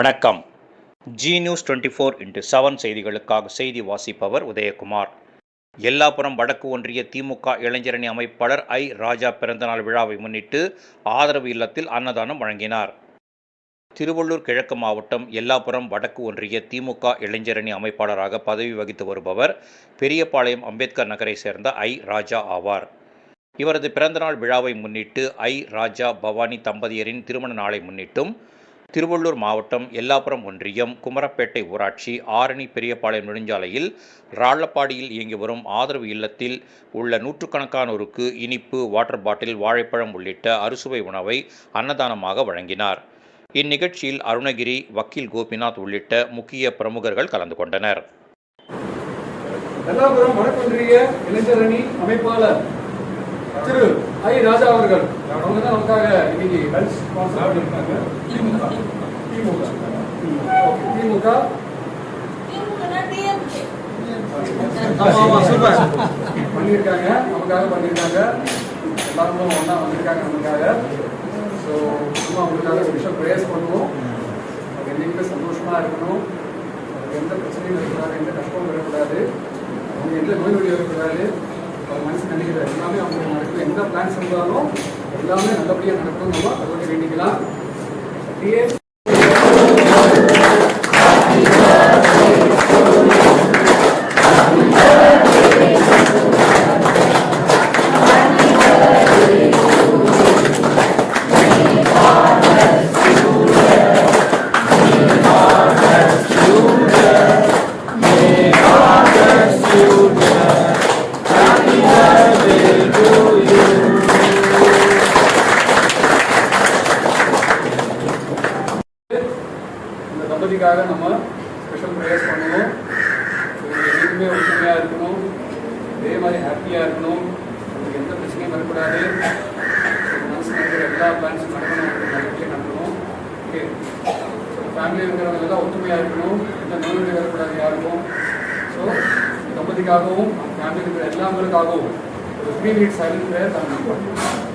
வணக்கம். Zee news twenty four into seven செய்திகளுக்காக செய்தி வாசிப்பவர் உதயகுமார். எல்லாப்புறம் வடக்கு ஒன்றிய திமுக இளைஞரணி அமைப்பாளர் ஐ. ராஜா பிறந்தநாள் விழாவை முன்னிட்டு ஆதரவு இல்லத்தில் அன்னதானம் வழங்கினார். திருவள்ளூர் கிழக்கு மாவட்டம் எல்லாப்புறம் வடக்கு ஒன்றிய திமுக இளைஞரணி அமைப்பாளராக பதவி வகித்து வருபவர் பெரியபாளையம் அம்பேத்கர் நகரை சேர்ந்த ஐ. ராஜா ஆவார். இவரது பிறந்தநாள் விழாவை முன்னிட்டு ஐ. ராஜா பவானி தம்பதியரின் திருமண நாளை முன்னிட்டும் திருவள்ளூர் மாவட்டம் எல்லாபுரம் ஒன்றியம் குமரப்பேட்டை ஊராட்சி ஆரணி பெரியபாளையம் நெடுஞ்சாலையில் ராளப்பாடியில் இயங்கி வரும் ஆதரவு இல்லத்தில் உள்ள நூற்றுக்கணக்கானோருக்கு இனிப்பு வாட்டர் பாட்டில் வாழைப்பழம் உள்ளிட்ட அறுசுவை உணவை அன்னதானமாக வழங்கினார். இந்நிகழ்ச்சியில் அருணகிரி வக்கீல் கோபிநாத் உள்ளிட்ட முக்கிய பிரமுகர்கள் கலந்து கொண்டனர். எல்லாபுரம் வடக்கொன்றிய இளைஞரணி அமைப்பாளர் திரு ஐ ராஜா அவர்கள். அவங்க தான் நமக்காக இன்னைக்கு திமுக. திமுக. திமுக. பண்ணியிருக்காங்க. நமக்காக பண்ணியிருக்காங்க. எல்லாரும் ஒன்றா வந்திருக்காங்க நமக்காக. ஸோ சும்மா அவங்களுக்காக ஒரு விஷயம் ப்ரேயர்ஸ் பண்ணுவோம். அவங்க என்றைக்குமே சந்தோஷமா இருக்கணும். எந்த பிரச்சனையும் இருக்கக்கூடாது எந்த கஷ்டமும் வரக்கூடாது அவங்க எந்த நோய் நொடி வரக்கூடாது அவங்க மனசு நினைக்கிற எல்லாமே பிளான்ஸ் இருந்தாலும் எல்லாமே நல்லபடியாக நடக்கும் நம்ம அதோட வேண்டிக்கலாம். அப்படியே தம்பதிக்காக நம்ம ஸ்பெஷல் ப்ரேயர்ஸ் பண்ணுவோம் இவங்க என்றைக்குமே ஒற்றுமையாக இருக்கணும். இதே மாதிரி ஹாப்பியாக இருக்கணும். உங்களுக்கு எந்த பிரச்சனையும் வரக்கூடாது. மனசு நடக்கிற எல்லா பிளான்ஸும் நடக்கணும் உங்களுக்கு நல்லபடியாக நடக்கணும் ஓகே ஃபேமிலி இருக்கிறவங்க எல்லாம் ஒற்றுமையாக இருக்கணும். எந்த நோய் வரக்கூடாது யாருக்கும். ஸோ தம்பதிக்காகவும் ஃபேமிலி இருக்கிற எல்லாங்களுக்காகவும் ஒரு த்ரீ மினிட்ஸ் சைலண்ட் ப்ரேயர் தான் பண்ணுவோம்